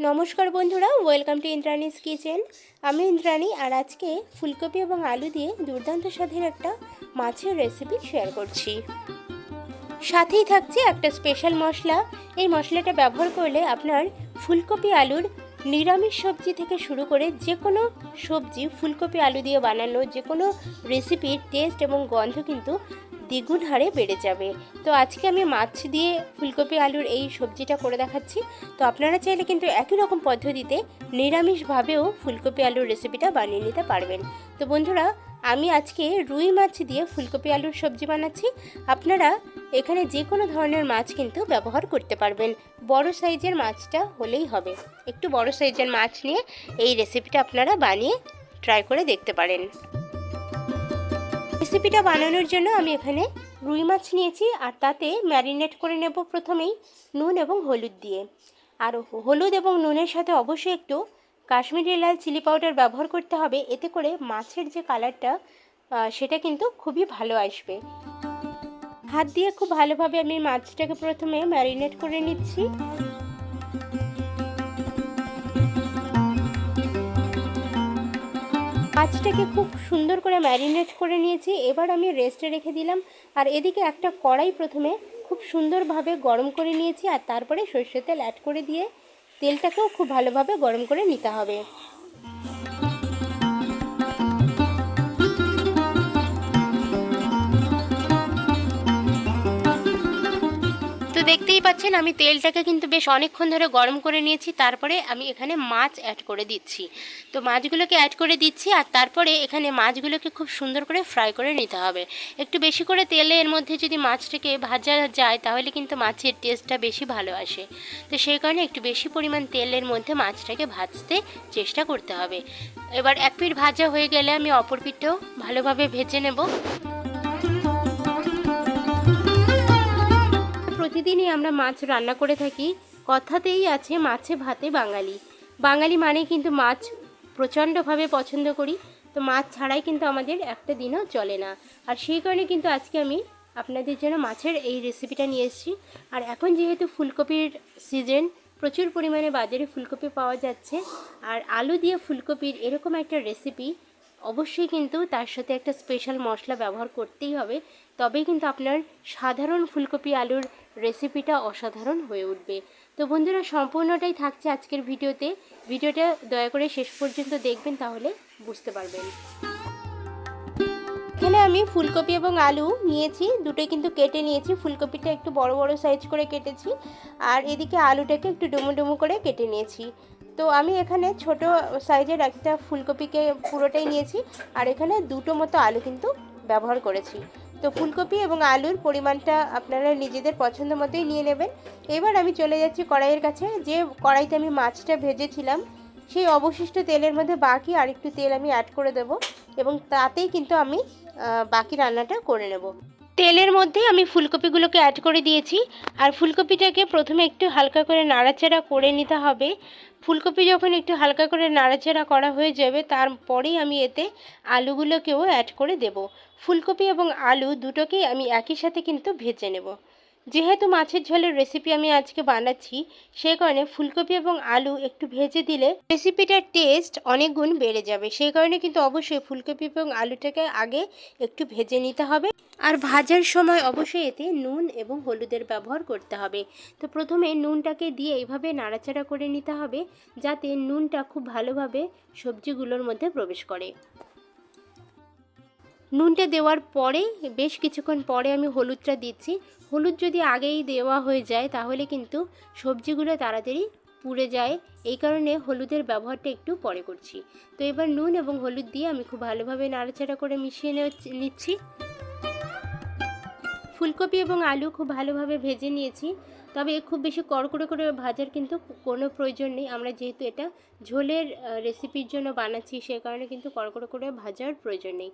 নমস্কার বন্ধুরা welcome to Indrani's kitchen আমি ইন্দ্রাণী আর আজকে ফুলকপি এবং আলু দিয়ে দুর্দান্ত স্বাদের একটা মাছের রেসিপি শেয়ার করছি। সাথেই থাকছে একটা স্পেশাল মশলা। এই মশলাটা ব্যবহার করলে আপনার ফুলকপি আলুর নিরামিষ সবজি থেকে শুরু করে যে কোনো সবজি ফুলকপি আলু দিয়ে বানানো যে কোনো রেসিপির টেস্ট এবং গন্ধ কিন্তু দ্বিগুণ হারে বেড়ে যাবে। তো আজকে আমি মাছ দিয়ে ফুলকপি, আলুর এই সবজিটা করে দেখাচ্ছি। তো আপনারা চাইলে কিন্তু একই রকম পদ্ধতিতে নিরামিষভাবেও ফুলকপি, আলুর রেসিপিটা বানিয়ে নিতে পারবেন। তো বন্ধুরা, আমি আজকে রুই মাছ দিয়ে ফুলকপি, আলুর সবজি বানাচ্ছি। আপনারা এখানে যে কোনো ধরনের মাছ কিন্তু ব্যবহার করতে পারবেন। বড় সাইজের মাছটা হলেই হবে। একটু বড় সাইজের মাছ নিয়ে এই রেসিপিটা আপনারা বানিয়ে ট্রাই করে দেখতে পারেন। রেসিপিটা বানানোর জন্য আমি এখানে রুই মাছ নিয়েছি, আর তাতে ম্যারিনেট করে নেব প্রথমেই নুন এবং হলুদ দিয়ে। আর হলুদ এবং নুনের সাথে অবশ্যই একটু কাশ্মীরি লাল চিলি পাউডার ব্যবহার করতে হবে, এতে করে মাছের যে কালারটা সেটা কিন্তু খুবই ভালো আসবে। হাত দিয়ে খুব ভালোভাবে আমি মাছটাকে প্রথমে ম্যারিনেট করে নিচ্ছি। মাছটাকে খুব সুন্দর করে ম্যারিনেট করে নিয়েছি। এবার আমি রেস্টে রেখে দিলাম। আর এদিকে একটা কড়াই প্রথমে খুব সুন্দরভাবে গরম করে নিয়েছি আর তারপরে সর্ষের তেল অ্যাড করে দিয়ে তেলটাকেও খুব ভালোভাবে গরম করে নিতে হবে। তো দেখতেই পাচ্ছেন, আমি তেলটাকে কিন্তু বেশ অনেকক্ষণ ধরে গরম করে নিয়েছি, তারপরে আমি এখানে মাছ অ্যাড করে দিচ্ছি। তো মাছগুলোকে অ্যাড করে দিচ্ছি, আর তারপরে এখানে মাছগুলোকে খুব সুন্দর করে ফ্রাই করে নিতে হবে। একটু বেশি করে তেলে এর মধ্যে যদি মাছটাকে ভাজা যায়, তাহলে কিন্তু মাছের টেস্টটা বেশি ভালো আসে। তো সেই কারণে একটু বেশি পরিমাণ তেলের মধ্যে মাছটাকে ভাজতে চেষ্টা করতে হবে। এবার এক পিঠ ভাজা হয়ে গেলে আমি অপর পিঠটাও ভালোভাবে ভেজে নেব। প্রতিদিনই আমরা মাছ রান্না করে থাকি। কথাতেই আছে মাছে ভাতে বাঙালি। বাঙালি মানে কিন্তু মাছ প্রচণ্ডভাবে পছন্দ করি। তো মাছ ছাড়াই কিন্তু আমাদের একটা দিনও চলে না। আর সেই কারণে কিন্তু আজকে আমি আপনাদের জন্য মাছের এই রেসিপিটা নিয়ে এসেছি। আর এখন যেহেতু ফুলকপির সিজন প্রচুর পরিমাণে বাজারে ফুলকপি পাওয়া যাচ্ছে। আর আলু দিয়ে ফুলকপির এরকম একটা রেসিপি অবশ্যই কিন্তু তার সাথে একটা স্পেশাল মশলা ব্যবহার করতেই হবে। তবেই কিন্তু আপনার সাধারণ ফুলকপি আলুর রেসিপিটা অসাধারণ হয়ে উঠবে। তো বন্ধুরা, সম্পূর্ণটাই থাকছে আজকের ভিডিওতে। ভিডিওটা দয়া করে শেষ পর্যন্ত দেখবেন, তাহলে বুঝতে পারবেন। আমি ফুলকপি এবং আলু নিয়েছি। দুটোই কিন্তু কেটে নিয়েছি। ফুলকপিটা একটু বড় বড় সাইজ করে কেটেছি। আর এদিকে আলুটাকে একটু ডুমু ডুমু করে কেটে নিয়েছি। তো আমি এখানে ছোট সাইজের একটা ফুলকপিকে পুরোটাই নিয়েছি। আর এখানে দুটো মতো আলু কিন্তু ব্যবহার করেছি। তো ফুলকপি এবং আলুর পরিমাণটা আপনারা নিজেদের পছন্দ মতোই নিয়ে নেবেন। এবার আমি চলে যাচ্ছি কড়াইয়ের কাছে। যে কড়াইতে আমি মাছটা ভেজেছিলাম সেই অবশিষ্ট তেলের মধ্যে বাকি আরেকটু তেল আমি অ্যাড করে দেব এবং তাতেই কিন্তু আমি বাকি রান্নাটা করে নেব। তেলের মধ্যে আমি ফুলকপিগুলোকে অ্যাড করে দিয়েছি। আর ফুলকপিটাকে প্রথমে একটু হালকা করে নাড়াচাড়া করে নিতে হবে। ফুলকপি যখন একটু হালকা করে নাড়াচাড়া করা হয়ে যাবে, তারপরেই আমি এতে আলুগুলোকেও অ্যাড করে দেব। ফুলকপি এবং আলু দুটোকেই আমি একই সাথে কিন্তু ভেজে নেব। যেহেতু মাছের ঝোলের রেসিপি আমি আজকে বানাচ্ছি সেই কারণে ফুলকপি এবং আলু একটু ভেজে দিলে রেসিপিটার টেস্ট অনেক গুণ বেড়ে যাবে। সেই কারণে কিন্তু অবশ্যই ফুলকপি এবং আলুটাকে আগে একটু ভেজে নিতে হবে। আর ভাজার সময় অবশ্যই এতে নুন এবং হলুদের ব্যবহার করতে হবে। তো প্রথমে নুনটাকে দিয়ে এইভাবে নাড়াচাড়া করে নিতে হবে, যাতে নুনটা খুব ভালোভাবে সবজিগুলোর মধ্যে প্রবেশ করে। নুনটা দেওয়ার পরে, বেশ কিছুক্ষণ পরে আমি হলুদটা দিচ্ছি। হলুদ যদি আগেই দেওয়া হয়ে যায়, তাহলে কিন্তু সবজিগুলো তাড়াতাড়ি পুড়ে যায়। এই কারণে হলুদের ব্যবহারটা একটু পরে করছি। তো এবার নুন এবং হলুদ দিয়ে আমি খুব ভালোভাবে নাড়াচাড়া করে মিশিয়ে নিচ্ছি। ফুলকপি এবং আলু খুব ভালোভাবে ভেজে নিয়েছি। তবে খুব বেশি কড়কড়ে করে ভাজার কিন্তু কোনো প্রয়োজন নেই। আমরা যেহেতু এটা ঝোলের রেসিপির জন্য বানাচ্ছি, সে কারণে কিন্তু কড়কড়ে করে ভাজার প্রয়োজন নেই।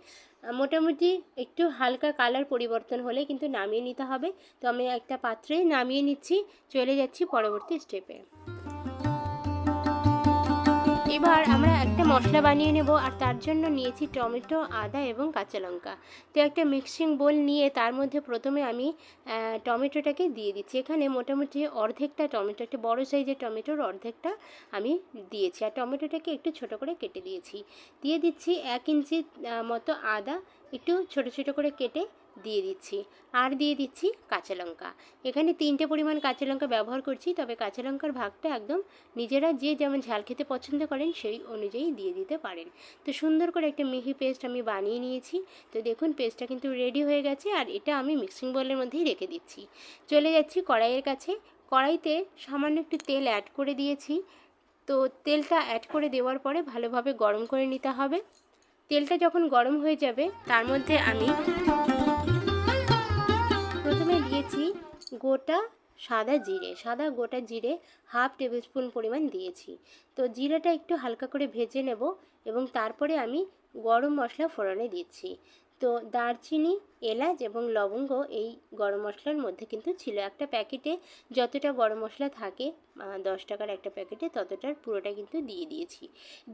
মোটামুটি একটু হালকা কালার পরিবর্তন হলে কিন্তু নামিয়ে নিতে হবে। তো আমি একটা পাত্রে নামিয়ে নিচ্ছি, চলে যাচ্ছি পরবর্তী স্টেপে এবার আমরা একটা মশলা বানিয়ে নেব আর তার জন্য নিয়েছি টমেটো, আদা এবং কাঁচা লঙ্কা। তো একটা মিক্সিং বোল নিয়ে তার মধ্যে প্রথমে আমি টমেটোটাকে দিয়ে দিচ্ছি। এখানে মোটামুটি অর্ধেকটা টমেটো, একটা বড়ো সাইজের টমেটোর অর্ধেকটা আমি দিয়েছি। আর টমেটোটাকে একটু ছোট করে কেটে দিয়েছি। দিয়ে দিচ্ছি এক ইঞ্চি মতো আদা। একটু ছোট ছোট করে কেটে দিয়ে দিচ্ছি। আর দিয়ে দিচ্ছি কাঁচা লঙ্কা। এখানে তিনটে পরিমাণ কাঁচা লঙ্কা ব্যবহার করছি, তবে কাঁচা লঙ্কার ভাগটা একদম নিজেরা যে যেমন ঝাল খেতে পছন্দ করেন, সেই অনুযায়ী দিয়ে দিতে পারেন। তো সুন্দর করে একটা মিহি পেস্ট আমি বানিয়ে নিয়েছি। তো দেখুন, পেস্টটা কিন্তু রেডি হয়ে গেছে, আর এটা আমি মিক্সিং বোলের মধ্যেই রেখে দিচ্ছি। চলে যাচ্ছি কড়াইয়ের কাছে। কড়াইতে সামান্য একটু তেল অ্যাড করে দিয়েছি। তো তেলটা অ্যাড করে দেওয়ার পরে ভালোভাবে গরম করে নিতে হবে। তেলটা যখন গরম হয়ে যাবে, তার মধ্যে আমি প্রথমে দিয়েছি গোটা সাদা জিরে, সাদা গোটা জিরে হাফ টেবিল স্পুন পরিমাণ দিয়েছি। তো জিরেটা একটু হালকা করে ভেজে নেব এবং তারপরে আমি গরম মশলা ফোড়নে দিচ্ছি। তো দারচিনি, এলাচ এবং লবঙ্গ এই গরম মশলার মধ্যে কিন্তু ছিল। একটা প্যাকেটে যতটা গরম মশলা থাকে দশ টাকার একটা প্যাকেটে ততটার পুরোটা কিন্তু দিয়ে দিয়েছি।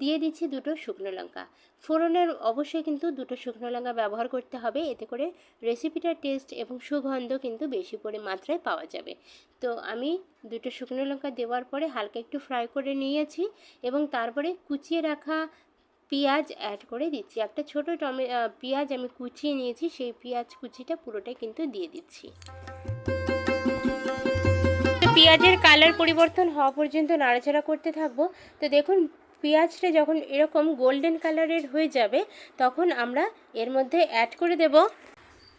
দিয়ে দিচ্ছি দুটো শুকনো লঙ্কা। ফোড়নের অবশ্যই কিন্তু দুটো শুকনো লঙ্কা ব্যবহার করতে হবে, এতে করে রেসিপিটার টেস্ট এবং সুগন্ধ কিন্তু বেশি পরি, মাত্রায় পাওয়া যাবে। তো আমি দুটো শুকনো লঙ্কা দেওয়ার পরে হালকা একটু ফ্রাই করে নিয়েছি এবং তারপরে কুচিয়ে রাখা পেঁয়াজ অ্যাড করে দিচ্ছি। একটা ছোট টমে পেঁয়াজ আমি কুচিয়ে নিয়েছি, সেই পেঁয়াজ কুচিটা পুরোটাই কিন্তু দিয়ে দিচ্ছি। পেঁয়াজের কালার পরিবর্তন হওয়া পর্যন্ত নাড়াচাড়া করতে থাকব। তো দেখুন, পেঁয়াজটা যখন এরকম গোল্ডেন কালারের হয়ে যাবে, তখন আমরা এর মধ্যে অ্যাড করে দেব।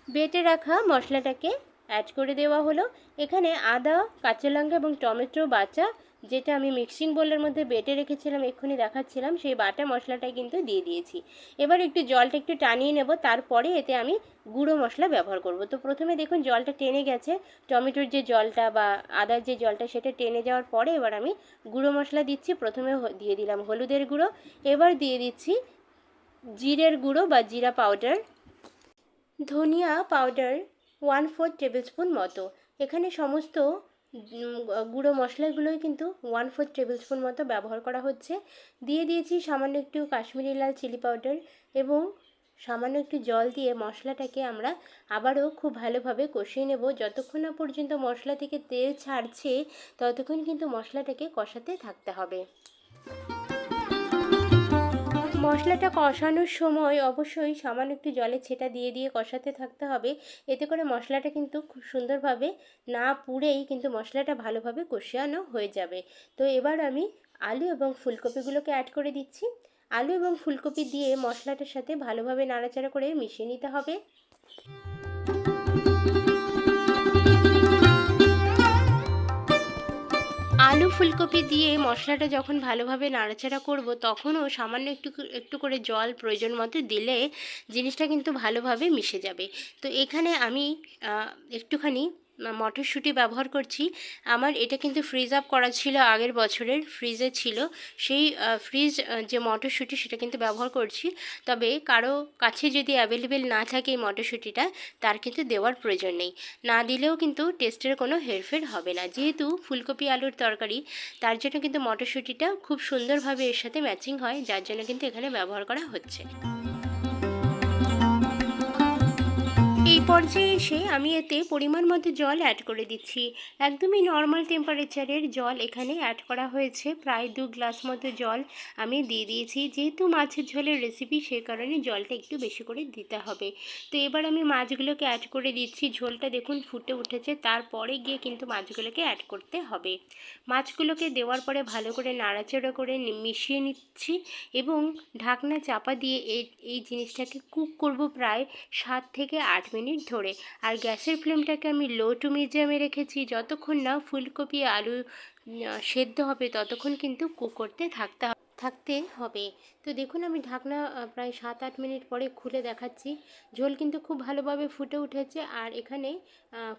বেটে রাখা মশলাটাকে অ্যাড করে দেওয়া হলো। এখানে আদা, কাঁচা লঙ্কা এবং টমেটো বাটা যেটা আমি মিক্সিং বোলের মধ্যে বেটে রেখেছিলাম, এক্ষুনি দেখাচ্ছিলাম, সেই বাটা মশলাটা কিন্তু দিয়ে দিয়েছি। এবার একটু জলটা একটু টানিয়ে নেব, তারপরে এতে আমি গুঁড়ো মশলা ব্যবহার করব। তো প্রথমে দেখুন জলটা টেনে গেছে, টমেটোর যে জলটা বা আদার যে জলটা সেটা টেনে যাওয়ার পরে এবার আমি গুঁড়ো মশলা দিচ্ছি, প্রথমে দিয়ে দিলাম হলুদের গুঁড়ো, এবার দিয়ে দিচ্ছি জিরের গুঁড়ো বা জিরা পাউডার। ধনিয়া powder one four tablespoon মতো। এখানে সমস্ত গুঁড়ো মশলাগুলোই কিন্তু ওয়ান ফোর টেবিল স্পুন মতো ব্যবহার করা হচ্ছে। দিয়ে দিয়েছি সামান্য একটু কাশ্মীরি লাল চিলি পাউডার এবং সামান্য একটু জল দিয়ে মশলাটাকে আমরা আবারও খুব ভালোভাবে কষিয়ে নেব। যতক্ষণ না পর্যন্ত মশলা থেকে তেল ছাড়ছে, ততক্ষণ কিন্তু মশলাটাকে কষাতে থাকতে হবে। মশলাটা কষানোর সময় অবশ্যই সামান্য একটু জলে ছেটা দিয়ে দিয়ে কষাতে থাকতে হবে। এতে করে মশলাটা কিন্তু খুব সুন্দরভাবে না পুড়েই কিন্তু মশলাটা ভালোভাবে কষানো হয়ে যাবে। তো এবার আমি আলু এবং ফুলকপিগুলোকে অ্যাড করে দিচ্ছি। আলু এবং ফুলকপি দিয়ে মশলাটার সাথে ভালোভাবে নাড়াচাড়া করে মিশিয়ে নিতে হবে। আলু ফুলকপি দিয়ে মশলাটা যখন ভালোভাবে নাড়াচাড়া করব, তখনও সামান্য একটু একটু করে জল প্রয়োজন মতো দিলে জিনিসটা কিন্তু ভালোভাবে মিশে যাবে। তো এখানে আমি একটুখানি মটরশুঁটি ব্যবহার করছি। আমার এটা কিন্তু ফ্রিজ আপ করা ছিল আগের বছরের ফ্রিজে ছিল। সেই ফ্রিজ যে মটরশুঁটি সেটা কিন্তু ব্যবহার করছি। তবে কারও কাছে যদি অ্যাভেলেবেল না থাকে এই মটরশুঁটিটা, তার কিন্তু দেওয়ার প্রয়োজন নেই। না দিলেও কিন্তু টেস্টের কোনো হেরফের হবে না। যেহেতু ফুলকপি আলুর তরকারি, তার জন্য কিন্তু মটরশুঁটিটা খুব সুন্দরভাবে এর সাথে ম্যাচিং হয়, যার জন্য কিন্তু এখানে ব্যবহার করা হচ্ছে। পর্যায়ে এসে আমি এতে পরিমাণ মতো জল অ্যাড করে দিচ্ছি। একদমই নর্মাল টেম্পারেচারের জল এখানে অ্যাড করা হয়েছে। প্রায় দু গ্লাস মতো জল আমি দিয়ে দিয়েছি। যেহেতু মাছের ঝোলের রেসিপি সেই কারণে জলটা একটু বেশি করে দিতে হবে। তো এবার আমি মাছগুলোকে অ্যাড করে দিচ্ছি। ঝোলটা দেখুন ফুটে উঠেছে। তারপরে গিয়ে কিন্তু মাছগুলোকে অ্যাড করতে হবে। মাছগুলোকে দেওয়ার পরে ভালো করে নাড়াচাড়া করে মিশিয়ে নিচ্ছি এবং ঢাকনা চাপা দিয়ে এই এই জিনিসটাকে কুক করব প্রায় সাত থেকে আট মিনিট। ধরে। আর গ্যাসের ফ্লেমটাকে আমি লো টু মিডিয়ামে রেখেছি। যতক্ষণ না ফুলকপি আলু সেদ্ধ হবে, ততক্ষণ কিন্তু কুক করতে থাকতে থাকতে হবে। তো দেখুন, আমি ঢাকনা প্রায় সাত আট মিনিট পরে খুলে দেখাচ্ছি। ঝোল কিন্তু খুব ভালোভাবে ফুটে উঠেছে। আর এখানে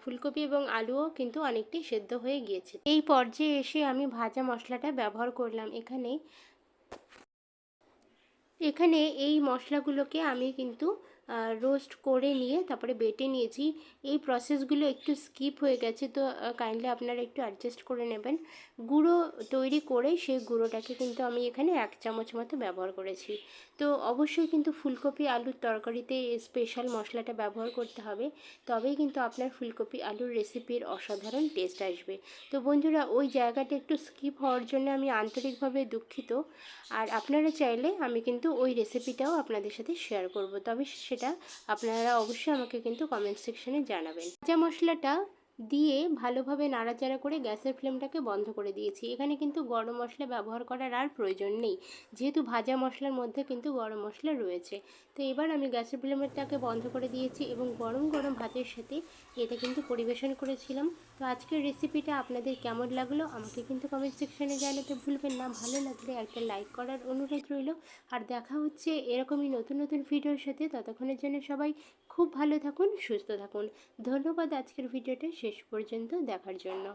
ফুলকপি এবং আলুও কিন্তু অনেকটি সেদ্ধ হয়ে গিয়েছে। এই পর্যায়ে এসে আমি ভাজা মশলাটা ব্যবহার করলাম। এখানে এখানে এই মশলাগুলোকে আমি কিন্তু রোস্ট করে নিয়ে তারপরে বেটে নিয়েছি। এই প্রসেসগুলো একটু স্কিপ হয়ে গেছে, তো কাইন্ডলি আপনারা একটু অ্যাডজাস্ট করে নেবেন। গুঁড়ো তৈরি করে সেই গুঁড়োটাকে কিন্তু আমি এখানে এক চামচ মতো ব্যবহার করেছি। তো, অবশ্যই কিন্তু ফুলকপি আলুর তরকারিতে স্পেশাল মশলাটা ব্যবহার করতে হবে। তবেই কিন্তু আপনার ফুলকপি আলুর রেসিপির অসাধারণ টেস্ট আসবে। তো, বন্ধুরা, ওই জায়গাটা একটু স্কিপ হওয়ার জন্য আমি আন্তরিকভাবে দুঃখিত। আর আপনারা চাইলে আমি কিন্তু ওই রেসিপিটাও আপনাদের সাথে শেয়ার করব। তবে সেটা আপনারা অবশ্যই আমাকে কিন্তু কমেন্ট সেকশনে জানাবেন। ভাজা মশলাটা দিয়ে ভালোভাবে নাড়াচাড়া করে গ্যাসের ফ্লেমটাকে বন্ধ করে দিয়েছি। এখানে কিন্তু গরম মশলা ব্যবহার করার আর প্রয়োজন নেই। যেহেতু ভাজা মশলার মধ্যে কিন্তু গরম মশলা রয়েছে। তো এবার আমি গ্যাসের ফ্লেমটাকে বন্ধ করে দিয়েছি এবং গরম গরম ভাতের সাথে এটা কিন্তু পরিবেশন করেছিলাম। তো আজকের রেসিপিটা আপনাদের কেমন লাগল আমাকে কিন্তু কমেন্ট সেকশনে জানাতে ভুলবেন না। ভালো লাগলে একটা লাইক করার অনুরোধ রইল। আর দেখা হচ্ছে এরকমই নতুন নতুন ভিডিওর সাথে। ততক্ষণের জন্য সবাই খুব ভালো থাকুন সুস্থ থাকুন। ধন্যবাদ আজকের ভিডিওটা শেষ পর্যন্ত দেখার জন্য।